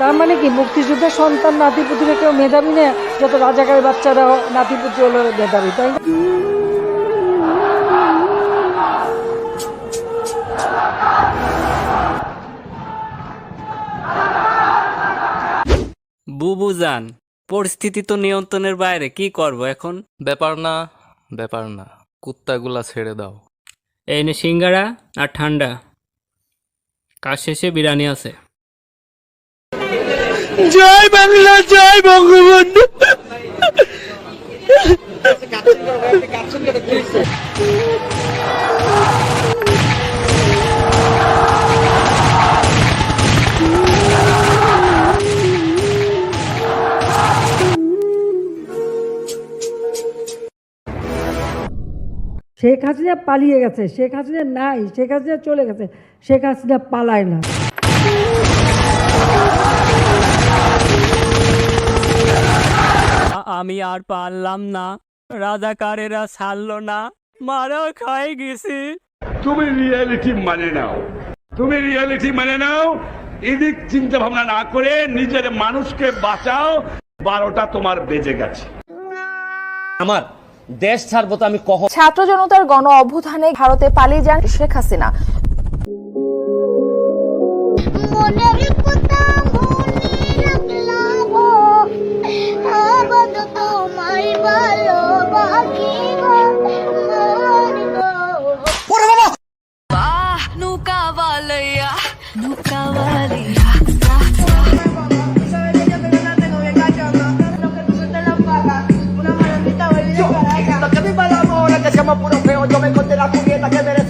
তার মানে কি? মুক্তিযুদ্ধের সন্তান নাতিপুতিরা কেউ মেধাবী না? যত রাজাকারের বাচ্চারা নাতিপুতি হলো মেধাবী তাই না? বুবু যান পরিস্থিতি তো নিয়ন্ত্রণের বাইরে কি করব এখন? ব্যাপার না ব্যাপার না কুত্তাগুলা ছেড়ে দাও। এই নে সিঙ্গারা আর ঠান্ডা। কাজ শেষে বিরিয়ানি আছে। জয় বাংলা জয় বঙ্গবন্ধু। শেখ হাসিনা পালিয়ে গেছে শেখ হাসিনা নাই শেখ হাসিনা চলে গেছে শেখ হাসিনা পালায় না। আমি আর পারলাম না রাজাকারেরা ছাড়লো না মারা খাই গেছি। তুমি রিয়েলিটি মানে নাও। তুমি রিয়েলিটি মানে নাও এদিক চিন্তা ভাবনা না করে নিজের মানুষকে বাঁচাও বারোটা তোমার বেজে গেছে। আমার দেশ ছাড়বো তো আমি কহ ছাত্র জনতার গণ অভ্যুত্থানে ভারতে পালিয়ে যান শেখ হাসিনা। মনের কথা la julieta que merece